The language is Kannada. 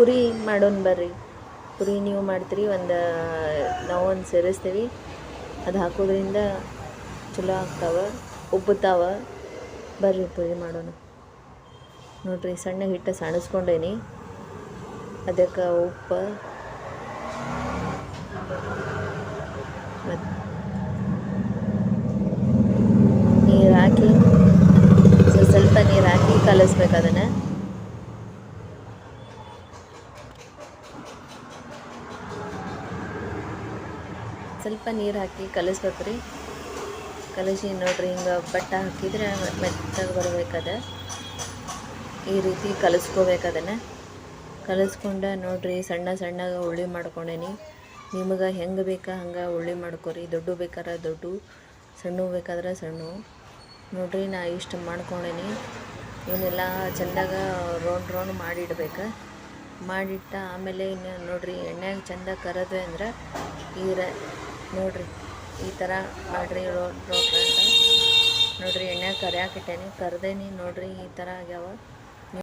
ಪುರಿ ಮಾಡೋಣ ಬರ್ರಿ. ಪುರಿ ನೀವು ಮಾಡ್ತೀರಿ, ಒಂದು ನಾವು ಒಂದು ಸೇರಿಸ್ತೀವಿ. ಅದು ಹಾಕೋದ್ರಿಂದ ಚಲೋ ಆಗ್ತಾವೆ ಉಬ್ಬುತ್ತಾವ ಬರ್ರಿ ಪುರಿ ಮಾಡೋಣ. ನೋಡ್ರಿ, ಸಣ್ಣ ಹಿಟ್ಟು ಸಣಸ್ಕೊಂಡೇನಿ ಅದಕ್ಕೆ ಉಪ್ಪು ಮತ್ತು ನೀರು ಹಾಕಿ ಸ್ವಲ್ಪ ಸ್ವಲ್ಪ ನೀರು ಹಾಕಿ ಕಲಿಸ್ಬೇಕು ಅದನ್ನು. ಸ್ವಲ್ಪ ನೀರು ಹಾಕಿ ಕಲಿಸ್ಬೇಕು ರೀ. ಕಲಸಿ ನೋಡ್ರಿ, ಹಿಂಗೆ ಬಟ್ಟ ಹಾಕಿದ್ರೆ ಮೆತ್ತಗೆ ಬರ್ಬೇಕದ. ಈ ರೀತಿ ಕಲಿಸ್ಕೋಬೇಕು ಅದನ್ನು. ಕಲಸ್ಕೊಂಡ ನೋಡ್ರಿ, ಸಣ್ಣ ಸಣ್ಣ ಉಳ್ಳಿ ಮಾಡ್ಕೊಂಡೇನಿ. ನಿಮಗೆ ಹೆಂಗೆ ಬೇಕಾ ಹಂಗೆ ಉಳ್ಳಿ ಮಾಡ್ಕೊರಿ. ದೊಡ್ಡ ಬೇಕಾದ್ರೆ ದೊಡ್ಡ, ಸಣ್ಣ ಬೇಕಾದ್ರೆ ಸಣ್ಣ. ನೋಡ್ರಿ, ನಾ ಇಷ್ಟು ಮಾಡ್ಕೊಂಡೇನಿ. ಇವನ್ನೆಲ್ಲ ಚೆಂದಾಗ ರೌಂಡ್ ರೌಂಡ್ ಮಾಡಿಡ್ಬೇಕು. ಮಾಡಿಟ್ಟ ಆಮೇಲೆ ಇನ್ನು ನೋಡ್ರಿ ಎಣ್ಣೆಗೆ ಚೆಂದ ಕರೆದ್ವಿ ಅಂದ್ರೆ ಈ ನೋಡ್ರಿ ಈ ಥರ ಮಾಡ್ರಿ ರೋಡ್ ರೋಡ್ ನೋಡ್ರಿ ಎಣ್ಣೆ ಕರಿಯಾಕಿಟ್ಟೇನಿ ಕರ್ದೇನಿ ನೋಡ್ರಿ ಈ ಥರ ಆಗ್ಯಾವ.